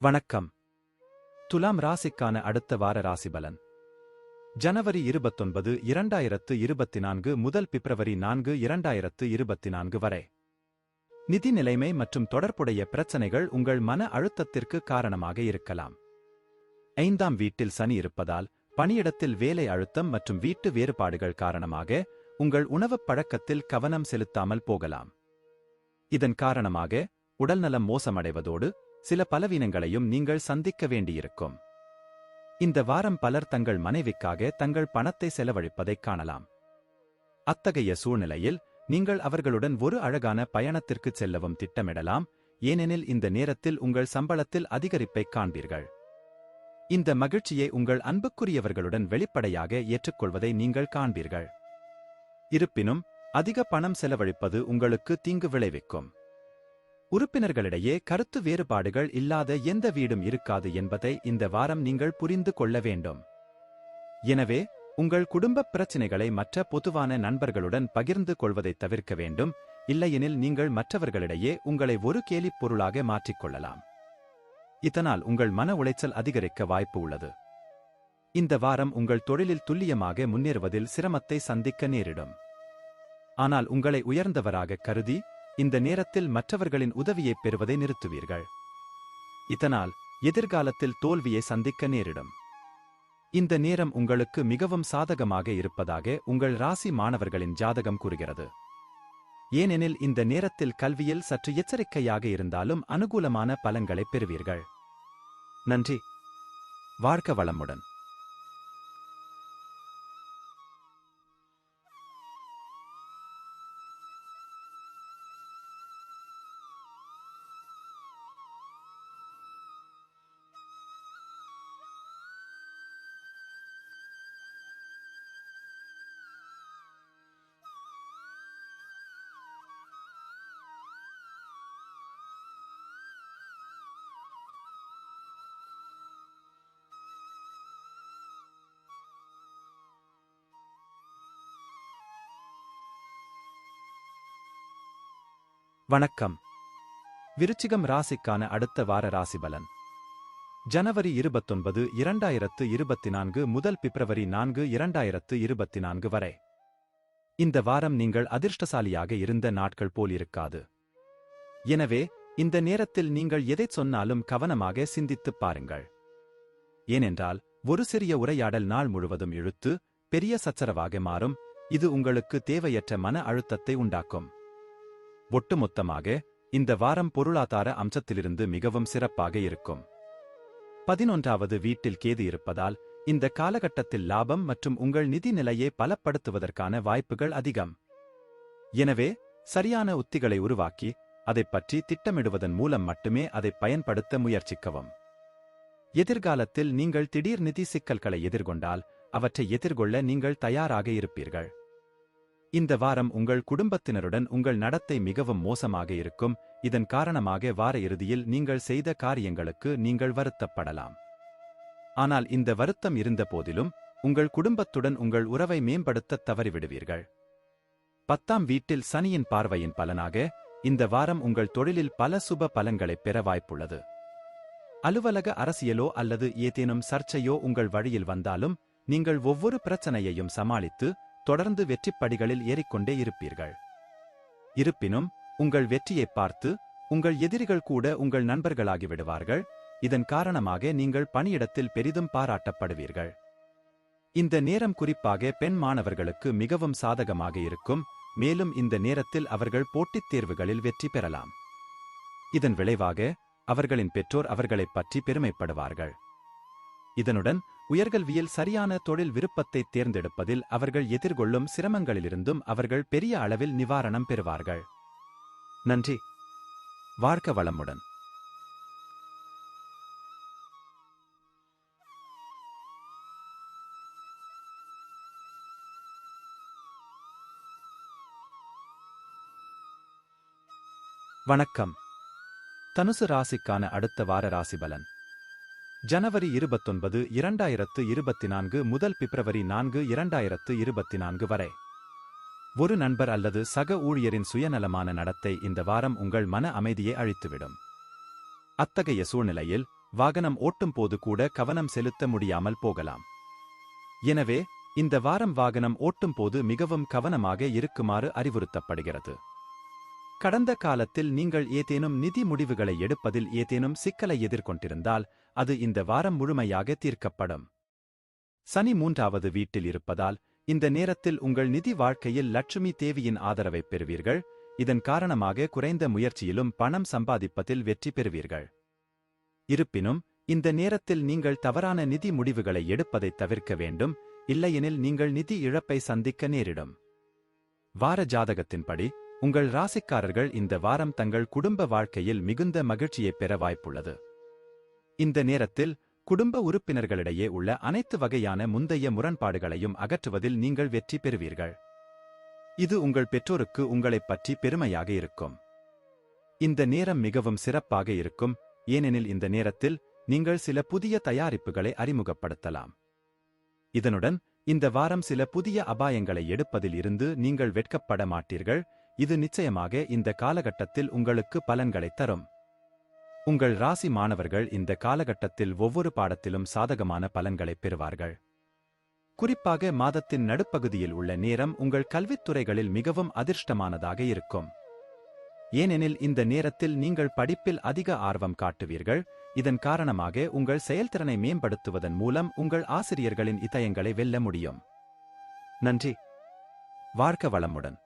வணக்கம். துலாம் ராசிக்கான அடுத்த வார ராசிபலன். ஜனவரி இருபத்தொன்பது இரண்டாயிரத்து இருபத்தி நான்கு முதல் பிப்ரவரி நான்கு இரண்டாயிரத்து இருபத்தி நான்கு வரை. நிதி நிலைமை மற்றும் தொடர்புடைய பிரச்சனைகள் உங்கள் மன அழுத்தத்திற்கு காரணமாக இருக்கலாம். ஐந்தாம் வீட்டில் சனி இருப்பதால் பணியிடத்தில் வேலை அழுத்தம் மற்றும் வீட்டு வேறுபாடுகள் காரணமாக உங்கள் உணவுப் பழக்கத்தில் கவனம் செலுத்தாமல் போகலாம். இதன் காரணமாக உடல்நலம் மோசமடைவதோடு சில பலவீனங்களையும் நீங்கள் சந்திக்க வேண்டியிருக்கும். இந்த வாரம் பலர் தங்கள் மனைவிக்காக தங்கள் பணத்தை செலவழிப்பதைக் காணலாம். அத்தகைய சூழ்நிலையில் நீங்கள் அவர்களுடன் ஒரு அழகான பயணத்திற்குச் செல்லவும் திட்டமிடலாம் ஏனெனில் இந்த நேரத்தில் உங்கள் சம்பளத்தில் அதிகரிப்பைக் காண்பீர்கள். இந்த மகிழ்ச்சியை உங்கள் அன்புக்குரியவர்களுடன் வெளிப்படையாக ஏற்றுக்கொள்வதை நீங்கள் காண்பீர்கள். இருப்பினும் அதிக பணம் செலவழிப்பது உங்களுக்கு தீங்கு விளைவிக்கும். உறுப்பினர்களிடையே கருத்து வேறுபாடுகள் இல்லாத எந்த வீடும் இருக்காது என்பதை இந்த வாரம் நீங்கள் புரிந்து கொள்ள வேண்டும். எனவே உங்கள் குடும்பப் பிரச்சினைகளை மற்ற பொதுவான நண்பர்களுடன் பகிர்ந்து கொள்வதை தவிர்க்க வேண்டும். இல்லையெனில் நீங்கள் மற்றவர்களிடையே உங்களை ஒரு கேலிப் பொருளாக மாற்றிக்கொள்ளலாம் இதனால் உங்கள் மன உளைச்சல் அதிகரிக்க வாய்ப்பு உள்ளது. இந்த வாரம் உங்கள் தொழிலில் துல்லியமாக முன்னேறுவதில் சிரமத்தை சந்திக்க நேரிடும். ஆனால் உங்களை உயர்ந்தவராக கருதி இந்த நேரத்தில் மற்றவர்களின் உதவியைப் பெறுவதை நிறுத்துவீர்கள். இதனால் எதிர்காலத்தில் தோல்வியை சந்திக்க நேரிடும். இந்த நேரம் உங்களுக்கு மிகவும் சாதகமாக இருப்பதாக உங்கள் ராசி மாணவர்களின் ஜாதகம் கூறுகிறது. ஏனெனில் இந்த நேரத்தில் கல்வியில் சற்று எச்சரிக்கையாக இருந்தாலும் அனுகூலமான பலன்களை பெறுவீர்கள். நன்றி. வாழ்க்க வளமுடன். வணக்கம். விருச்சிகம் ராசிக்கான அடுத்த வார ராசிபலன். ஜனவரி இருபத்தொன்பது இரண்டாயிரத்து இருபத்தி நான்கு முதல் பிப்ரவரி நான்கு இரண்டாயிரத்து இருபத்தி நான்கு வரை. இந்த வாரம் நீங்கள் அதிர்ஷ்டசாலியாக இருந்த நாட்கள் போல் இருக்காது. எனவே இந்த நேரத்தில் நீங்கள் எதைச் சொன்னாலும் கவனமாக சிந்தித்துப் பாருங்கள். ஏனென்றால் ஒரு சிறிய உரையாடல் நாள் முழுவதும் இழுத்து பெரிய சச்சரவாக மாறும் இது உங்களுக்கு தேவையற்ற மன அழுத்தத்தை உண்டாக்கும். ஒட்டுமொத்தமாக இந்த வாரம் பொருளாதார அம்சத்திலிருந்து மிகவும் சிறப்பாக இருக்கும். பதினொன்றாவது வீட்டில் கேது இருப்பதால் இந்த காலகட்டத்தில் லாபம் மற்றும் உங்கள் நிதி நிலையை பலப்படுத்துவதற்கான வாய்ப்புகள் அதிகம். எனவே சரியான உத்திகளை உருவாக்கி அதைப் பற்றி திட்டமிடுவதன் மூலம் மட்டுமே அதை பயன்படுத்த முயற்சிக்கவும். எதிர்காலத்தில் நீங்கள் திடீர் நிதி சிக்கல்களை எதிர்கொண்டால் அவற்றை எதிர்கொள்ள நீங்கள் தயாராக இருப்பீர்கள். இந்த வாரம் உங்கள் குடும்பத்தினருடன் உங்கள் நடத்தை மிகவும் மோசமாக இருக்கும். இதன் காரணமாக வார இறுதியில் நீங்கள் செய்த காரியங்களுக்கு நீங்கள் வருத்தப்படலாம். ஆனால் இந்த வருத்தம் இருந்த போதிலும் உங்கள் குடும்பத்துடன் உங்கள் உறவை மேம்படுத்தத் தவறிவிடுவீர்கள். பத்தாம் வீட்டில் சனியின் பார்வையின் பலனாக இந்த வாரம் உங்கள் தொழிலில் பல சுப பலன்களைப் பெற வாய்ப்புள்ளது. அலுவலக அரசியலோ அல்லது ஏதேனும் சர்ச்சையோ உங்கள் வழியில் வந்தாலும் நீங்கள் ஒவ்வொரு பிரச்சனையையும் சமாளித்து தொடர்ந்து வெற்றிப் படிகளில் ஏறிக்கொண்டே இருப்பீர்கள். இருப்பினும் உங்கள் வெற்றியைப் பார்த்து உங்கள் எதிரிகள் கூட உங்கள் நண்பர்களாகி விடுவார்கள். இதன் காரணமாக நீங்கள் பணியிடத்தில் பெரிதும் பாராட்டப்படுவீர்கள். இந்த நேரம் குறிப்பாக பெண் மாணவர்களுக்கு மிகவும் சாதகமாக இருக்கும். மேலும் இந்த நேரத்தில் அவர்கள் போட்டித் தேர்வுகளில் வெற்றி பெறலாம். இதன் விளைவாக அவர்களின் பெற்றோர் அவர்களைப் பற்றி பெருமைப்படுவார்கள். இதனுடன் உயர்கல்வியில் சரியான தொழில் விருப்பத்தை தேர்ந்தெடுப்பதில் அவர்கள் எதிர்கொள்ளும் சிரமங்களிலிருந்தும் அவர்கள் பெரிய அளவில் நிவாரணம் பெறுவார்கள். நன்றி. வாழ்க்க வளமுடன். வணக்கம். தனுசு ராசிக்கான அடுத்த வார ராசிபலன். ஜனவரி இருபத்தொன்பது இரண்டாயிரத்து இருபத்தி நான்கு முதல் பிப்ரவரி நான்கு இரண்டாயிரத்து இருபத்தி நான்கு வரை. ஒரு நண்பர் அல்லது சக ஊழியரின் சுயநலமான நடத்தை இந்த வாரம் உங்கள் மன அமைதியை அழித்துவிடும். அத்தகைய சூழ்நிலையில் வாகனம் ஓட்டும் போது கூட கவனம் செலுத்த முடியாமல் போகலாம். எனவே இந்த வாரம் வாகனம் ஓட்டும் போது மிகவும் கவனமாக இருக்குமாறு அறிவுறுத்தப்படுகிறது. கடந்த காலத்தில் நீங்கள் ஏதேனும் நிதி முடிவுகளை எடுப்பதில் ஏதேனும் சிக்கலை எதிர்கொண்டிருந்தால் அது இந்த வாரம் முழுமையாக தீர்க்கப்படும். சனி மூன்றாவது வீட்டில் இருப்பதால் இந்த நேரத்தில் உங்கள் நிதி வாழ்க்கையில் லட்சுமி தேவியின் ஆதரவைப் பெறுவீர்கள். இதன் காரணமாக குறைந்த முயற்சியிலும் பணம் சம்பாதிப்பதில் வெற்றி பெறுவீர்கள். இருப்பினும் இந்த நேரத்தில் நீங்கள் தவறான நிதி முடிவுகளை எடுப்பதைத் தவிர்க்க வேண்டும். இல்லையெனில் நீங்கள் நிதி இழப்பை சந்திக்க நேரிடும். வார ஜாதகத்தின்படி உங்கள் ராசிக்காரர்கள் இந்த வாரம் தங்கள் குடும்ப வாழ்க்கையில் மிகுந்த மகிழ்ச்சியைப் பெற வாய்ப்புள்ளது. இந்த நேரத்தில் குடும்ப உறுப்பினர்களிடையே உள்ள அனைத்து வகையான முந்தைய முரண்பாடுகளையும் அகற்றுவதில் நீங்கள் வெற்றி பெறுவீர்கள். இது உங்கள் பெற்றோருக்கு உங்களைப் பற்றி பெருமையாக இருக்கும். இந்த நேரம் மிகவும் சிறப்பாக இருக்கும் ஏனெனில் இந்த நேரத்தில் நீங்கள் சில புதிய தயாரிப்புகளை அறிமுகப்படுத்தலாம். இதனுடன் இந்த வாரம் சில புதிய அபாயங்களை எடுப்பதில் இருந்து நீங்கள் வெட்கப்பட மாட்டீர்கள் இது நிச்சயமாக இந்த காலகட்டத்தில் உங்களுக்கு பலன்களைத் தரும். உங்கள் ராசி மாணவர்கள் இந்த காலகட்டத்தில் ஒவ்வொரு பாடத்திலும் சாதகமான பலன்களைப் பெறுவார்கள். குறிப்பாக மாதத்தின் நடுப்பகுதியில் உள்ள நேரம் உங்கள் கல்வித்துறைகளில் மிகவும் அதிர்ஷ்டமானதாக இருக்கும். ஏனெனில் இந்த நேரத்தில் நீங்கள் படிப்பில் அதிக ஆர்வம் காட்டுவீர்கள். இதன் காரணமாக உங்கள் செயல்திறனை மேம்படுத்துவதன் மூலம் உங்கள் ஆசிரியர்களின் இதயங்களை வெல்ல முடியும். நன்றி. வாழ்க்க வளமுடன்.